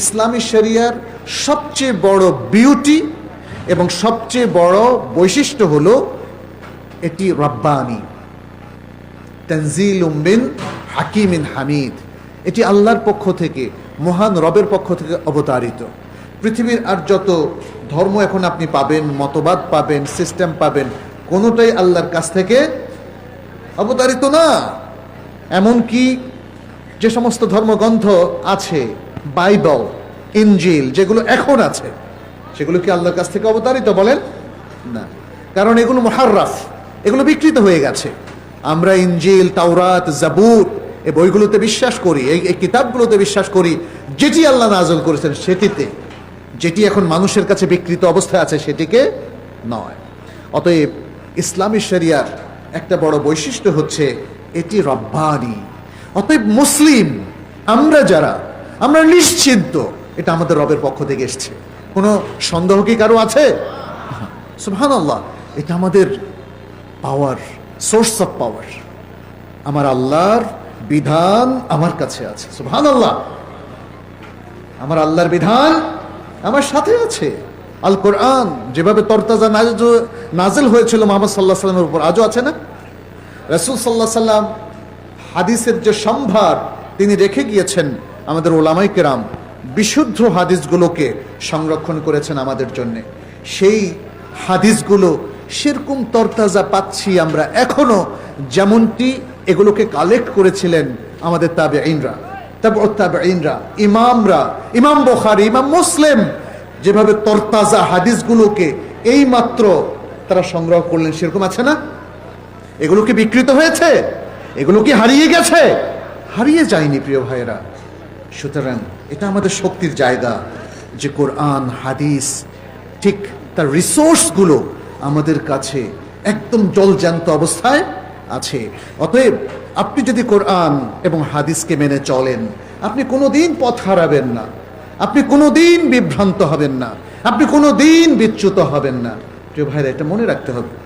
ইসলামী শরিয়ার সবচেয়ে বড় বিউটি এবং সবচেয়ে বড় বৈশিষ্ট্য হলো এটি রব্বানি তানজিল উম্বিন হাকিমিন হামিদ। এটি আল্লাহর পক্ষ থেকে, মহান রবের পক্ষ থেকে অবতারিত। পৃথিবীর আর যত ধর্ম এখন আপনি পাবেন, মতবাদ পাবেন সিস্টেম পাবেন, কোনোটাই আল্লাহর কাছ থেকে অবতারিত না। এমনকি যে সমস্ত ধর্মগ্রন্থ আছে বাইবেল, ইনজিল, যেগুলো এখন আছে, সেগুলো কি আল্লাহর কাছ থেকে অবতারিত বলেন? না। কারণ এগুলো মহার্রাফ, এগুলো বিকৃত হয়ে গেছে। আমরা ইনজিল, তাওরাত জাবুর এই বইগুলোতে বিশ্বাস করি, এই এই কিতাবগুলোতে বিশ্বাস করি, যেটি আল্লাহ নাজল করেছেন সেটিতে। যেটি এখন মানুষের কাছে বিকৃত অবস্থায় আছে সেটিকে নয়। অতএব ইসলামী শরিয়ার একটা বড় বৈশিষ্ট্য হচ্ছে, এটি রব্বানি। অতএব মুসলিম, আমরা যারা আমরা নিশ্চিন্ত এটা আমাদের রবের পক্ষ থেকে এসছে। কোনো সন্দেহ কি কারও আছে? সুহান আল্লাহ এটা আমাদের পাওয়ার সোর্স অফ পাওয়ার আমার আল্লাহর বিধান আমার কাছে আছে। সুহান আল্লাহ আমার আল্লাহর বিধান আমার সাথে আছে। আল কোরআন যেভাবে তরতাজা নাজ- নাজেল হয়েছিল মোহাম্মদ সাল্লাহ সাল্লামের উপর, আজও আছে না? রসুল সাল্লাহ সাল্লাম হাদিসের যে সম্ভার তিনি রেখে গিয়েছেন আমাদের ওলামাই কেরাম বিশুদ্ধ হাদিসগুলোকে সংরক্ষণ করেছেন আমাদের জন্যে। সেই হাদিসগুলো সেরকম তরতাজা পাচ্ছি আমরা এখনও যেমনটি এগুলোকে কালেক্ট করেছিলেন আমাদের তাবে আইনরা তাবে আইনরা ইমামরা, ইমাম বখারি, ইমাম মুসলিম যেভাবে তরতাজা হাদিসগুলোকে এই মাত্র তারা সংগ্রহ করলেন সেরকম আছে না? এগুলো কি বিকৃত হয়েছে? এগুলো কি হারিয়ে গেছে? হারিয়ে যায়নি প্রিয় ভাইয়েরা। সুতরাং এটা আমাদের শক্তির জায়গা যে কোরআন, হাদিস, ঠিক তার রিসোর্সগুলো আমাদের কাছে একদম জলজান্ত অবস্থায় আছে। অতএব আপনি যদি কোরআন এবং হাদিসকে মেনে চলেন, আপনি কোনোদিন পথ হারাবেন না। আপনি কোনোদিন বিভ্রান্ত হবেন না। আপনি কোনোদিন বিচ্যুত হবেন না। প্রিয় ভাইরা, এটা মনে রাখতে হবে।